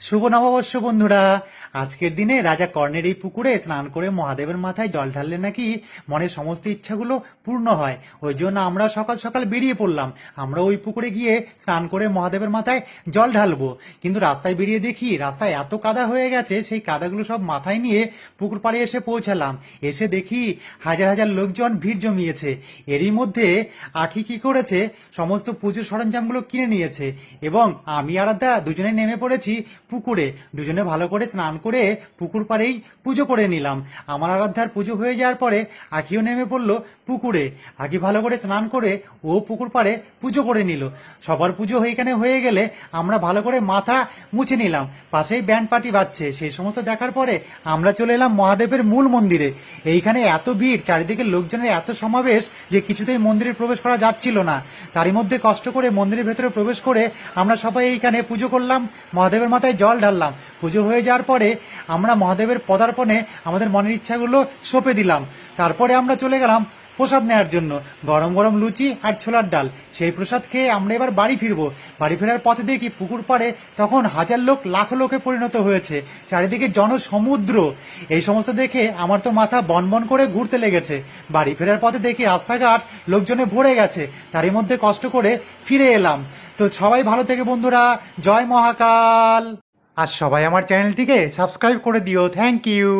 শুভ নববর্ষ বন্ধুরা। আজকের দিনে রাজা কর্ণের এই পুকুরে স্নান করে মহাদেবের মাথায় জল ঢাললে নাকি মনের সমস্ত ইচ্ছাগুলো পূর্ণ হয়। ওই জন্য আমরা সকাল সকাল বেরিয়ে পড়লাম। আমরা ওই পুকুরে গিয়ে স্নান করে মহাদেবের মাথায় জল ঢালবো। কিন্তু রাস্তায় বেরিয়ে দেখি, রাস্তায় এত কাদা হয়ে গেছে, সেই কাদাগুলো সব মাথায় নিয়ে পুকুর পাড়ে এসে পৌঁছালাম। এসে দেখি হাজার হাজার লোকজন ভিড় জমিয়েছে। এরই মধ্যে আখি কি করেছে? সমস্ত পুজোর সরঞ্জামগুলো কিনে নিয়েছে। এবং আমি আর দুজনে নেমে পড়েছি পুকুরে। দুজনে ভালো করে স্নান করে পুকুর পাড়েই পুজো করে নিলাম। আমার আরাধ্যার পুজো হয়ে যাওয়ার পরে আখিও নেমে পড়ল পুকুরে। আখি ভালো করে স্নান করে ও পুকুর পাড়ে পুজো করে নিল। সবার পুজো এখানে হয়ে গেলে আমরা ভালো করে মাথা মুছে নিলাম। পাশেই ব্যান্ড পার্টি বাজছে। সেই সমস্ত দেখার পরে আমরা চলে এলাম মহাদেবের মূল মন্দিরে। এইখানে এত ভিড় চারিদিকে লোকজনের এত সমাবেশ যে কিছুতেই মন্দিরে প্রবেশ করা যাচ্ছিল না। তারই মধ্যে কষ্ট করে মন্দিরের ভেতরে প্রবেশ করে আমরা সবাই এইখানে পুজো করলাম। মহাদেবের মাথায় জল ঢাললাম। পুজো হয়ে যাওয়ার পরে আমরা মহাদেবের পদার্পণে আমাদের মনের ইচ্ছাগুলো সঁপে দিলাম। তারপরে আমরা চলে গেলাম প্রসাদ নেওয়ার জন্য। গরম গরম লুচি আর ছোলার ডাল। সেই প্রসাদ খেয়ে আমরা এবার বাড়ি ফিরবো। বাড়ি ফেরার পথে দেখি পুকুর পাড়ে তখন হাজার লোক লাখ লোকে পরিণত হয়েছে। চারিদিকে জনসমুদ্র। এই সমস্ত দেখে আমার তো মাথা বনবন করে ঘুরতে লেগেছে। বাড়ি ফেরার পথে দেখি রাস্তাঘাট লোকজনে ভরে গেছে। তারই মধ্যে কষ্ট করে ফিরে এলাম। তো সবাই ভালো থেকে বন্ধুরা, জয় মহাকাল। আর সবাই আমার চ্যানেলটিকে সাবস্ক্রাইব করে দিও। Thank you